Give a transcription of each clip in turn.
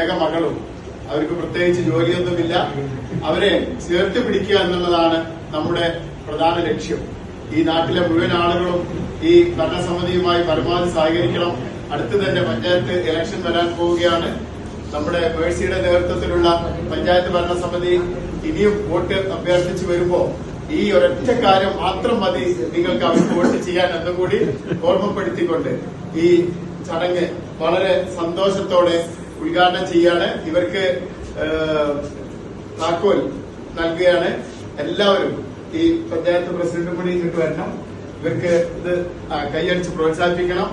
ഏക മകളും. അവർക്ക് പ്രത്യേകിച്ച് ജോലിയൊന്നുമില്ല. അവരെ ചേർത്ത് പിടിക്കുക എന്നുള്ളതാണ് നമ്മുടെ പ്രധാന ലക്ഷ്യം. ഈ നാട്ടിലെ മുഴുവൻ ആളുകളും ഈ ഭരണസമിതിയുമായി പരമാവധി സഹകരിക്കണം. അടുത്ത് തന്നെ പഞ്ചായത്ത് ഇലക്ഷൻ വരാൻ പോവുകയാണ്. നമ്മുടെ മേഴ്സിയുടെ നേതൃത്വത്തിലുള്ള പഞ്ചായത്ത് ഭരണസമിതി ഇനിയും വോട്ട് അഭ്യർത്ഥിച്ചു വരുമ്പോൾ ഈ ഒരൊറ്റ കാര്യം മാത്രം മതി നിങ്ങൾക്ക് അവർക്ക് വോട്ട് ചെയ്യാൻ എന്നുകൂടി ഓർമ്മപ്പെടുത്തിക്കൊണ്ട് ഈ ചടങ്ങ് വളരെ സന്തോഷത്തോടെ ഉദ്ഘാടനം ചെയ്യാണ്. ഇവർക്ക് താക്കോൽ നൽകുകയാണ്. എല്ലാവരും ഈ പഞ്ചായത്ത് പ്രസിഡന്റ് കൂടി ഇങ്ങോട്ട് വരണം. ഇവർക്ക് ഇത് കൈയടിച്ച് പ്രോത്സാഹിപ്പിക്കണം.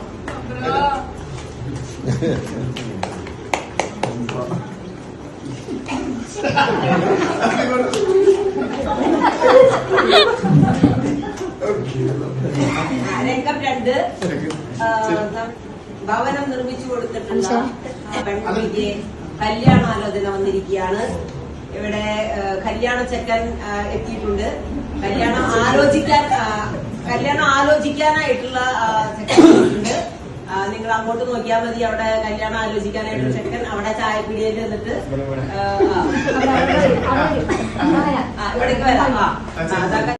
രണ്ട് ഭവനം നിർമ്മിച്ചു കൊടുത്തിട്ടുള്ള പെൺകുട്ടിക്ക് കല്യാണാലോചന വന്നിരിക്കുകയാണ്. ഇവിടെ കല്യാണ ചെക്കൻ എത്തിയിട്ടുണ്ട്. കല്യാണം ആലോചിക്കാൻ കല്യാണം ആലോചിക്കാനായിട്ടുള്ള ചെക്കൻ ഉണ്ട് നിങ്ങൾ അങ്ങോട്ട് നോക്കിയാൽ മതി. അവിടെ കല്യാണം ആലോചിക്കാനായിട്ടുള്ള ചെക്കൻ അവിടെ ചായപ്പിടിയിൽ നിന്നിട്ട് ഇവിടേക്ക് വരാം. ആ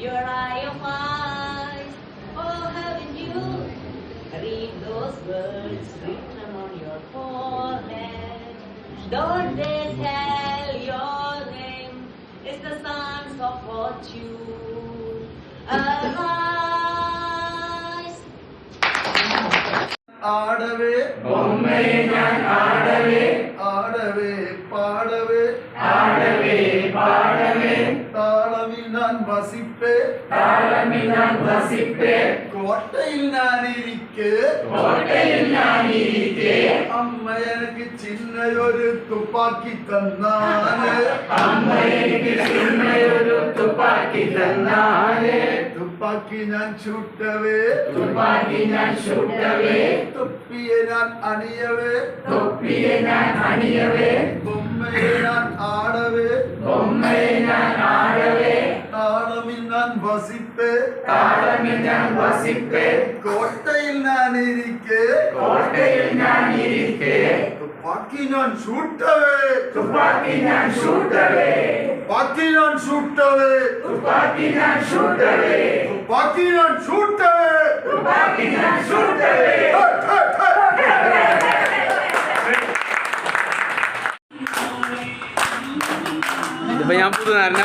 Your eye of eyes, oh haven't you? Read those words written on your forehead. Don't they tell your name It's the sons of fortune. Arise. ஆடவே பொம்மையை நான் ஆடவே ஆடவே பாடவே ஆடவே பாடவே ചിന്നയൊരു തുപ്പാക്കി തന്നാൽ. അമ്മ എനിക്ക് ചിന്നയൊരു തുപ്പാക്കി തന്നാൽ. തുപ്പാക്കി ഞാൻ ചൂട്ടവേ. തുപ്പാക്കി ഞാൻ ചുട്ടവേ. തൊപ്പിയെ ഞാൻ അണിയവേ. തൊപ്പിയെ ഞാൻ അണിയവേ. ബൊമ്മയെ ഞാൻ ആടവേ. ബൊമ്മയെ ഞാൻ ആടവേ. காணம் நான் வசிப்பேன் காணம் நான் வசிப்பேன் கோட்டையில் நான் இருக்கேன் கோட்டையில் நான் இருக்கேன் துப்பாக்கி நான் சூட்டவே துப்பாக்கி நான் சூட்டவே துப்பாக்கி நான் சூட்டவே துப்பாக்கி நான் சூட்டவே துப்பாக்கி நான் சூட்டவே துப்பாக்கி நான் சூட்டவே இப்போ ஏன் புது நான் என்ன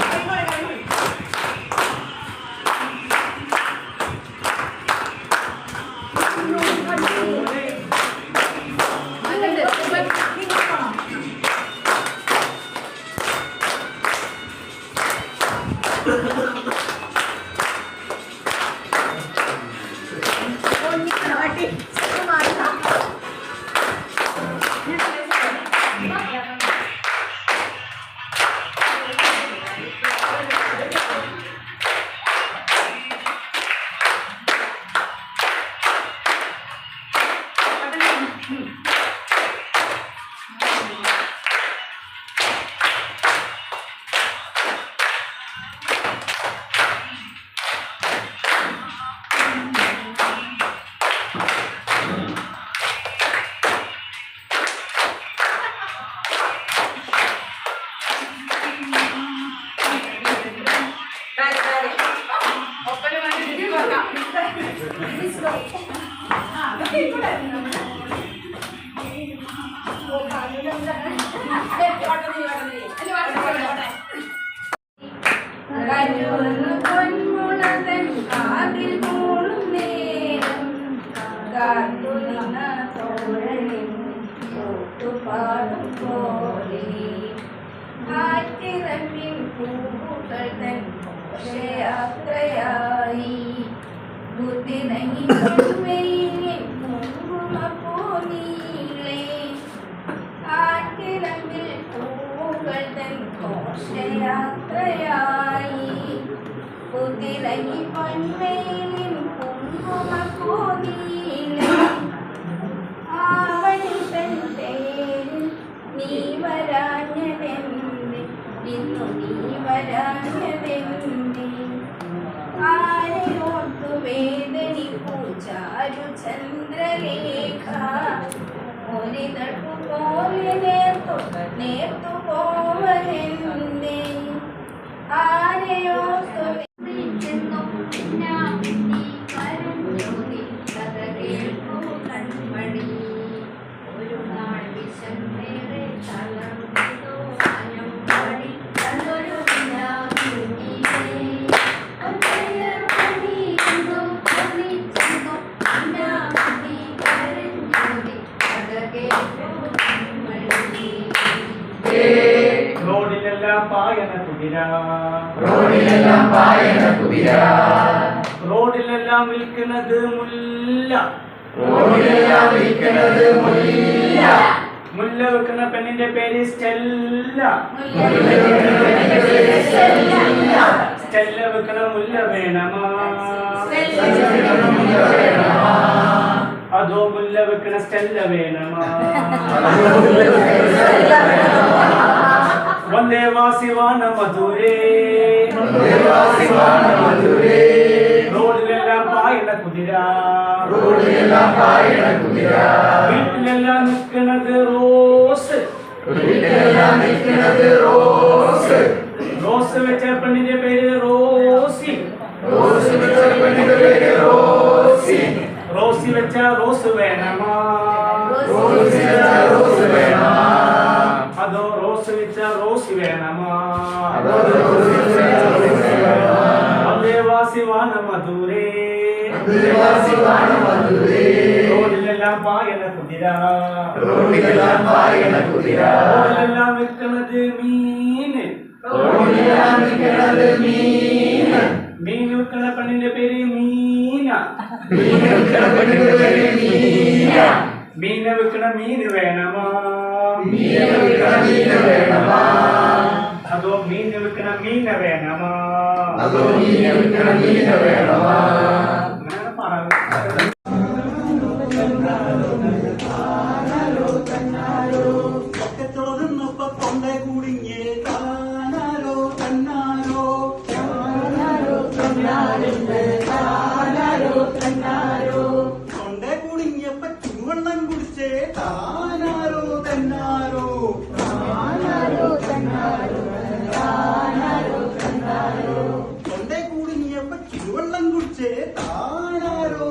¡Qué bonito! കാതിൽ മൂളും നേരം കാത്തു നിന്ന തോഴനിൻ പോലെ ആ പൂക്കൾ തൻ ഘോഷയാത്രയായി കുങ്കുമപ്പൂനീളെ ആറ്റിലമ്പിൽ പൂക്കൾ തൻ ഘോഷയാത്രയായി. കുതിരങ്ങി പൊൻവെയിലിൻ റോഡിലെല്ലാം പായണ കുതിര. റോഡിലെല്ലാം പായണ കുതിര. റോഡിലെല്ലാം വിൽക്കുന്നത് മുല്ല. റോഡിലെല്ലാം വിൽക്കുന്നത് മുല്ല. മുല്ല വെക്കുന്ന പെണ്ണിന്റെ പേര് സ്റ്റെല്ല. സ്റ്റെല്ല വെക്കണ മുല്ല വേണമാ. അതോ മുല്ല വെക്കണ സ്റ്റെല്ല വേണമാ. വന്ദേ വാസിവാന മധുരേ. റോഡിലെല്ലാം പായണ കുതിര. റോഡിലെല്ലാം പായണ കുതിര. വീട്ടിലെല്ലാം നിൽക്കുന്നത് റോസ്. വീട്ടിലെല്ലാം നിൽക്കുന്നത് റോസ്. റോസ് വെച്ച പെണ്ണിന്റെ പേര് റോസ് വേണമാ വന്ദേവാസിവാന മധുരേ ദേവാസിവാണ മധുരേ റോഡിലെല്ലാം പായണ കുതിര. റോഡിലെല്ലാം പായണ കുതിര. റോഡിലെല്ലാം വെക്കണത് മീന് റോഡിലെല്ലാം നിൽക്കുന്നത് മീൻ. മീൻ വെക്കണ പെണ്ണിന്റെ പേര് മീന. മീൻ വെക്കണ പെണ്ണിന്റെ പേര് മീന. മീന വെക്കണ മീന് വേണമാ. അതോ മീൻ വിൽക്കണ മീന വേണമാ അതോ മീൻ വിൽക്കണ മീന വേണമാ തൊണ്ട കുടുങ്ങിയപ്പ ചുവെള്ളം കുടിച്ചേ താ மாறாரோ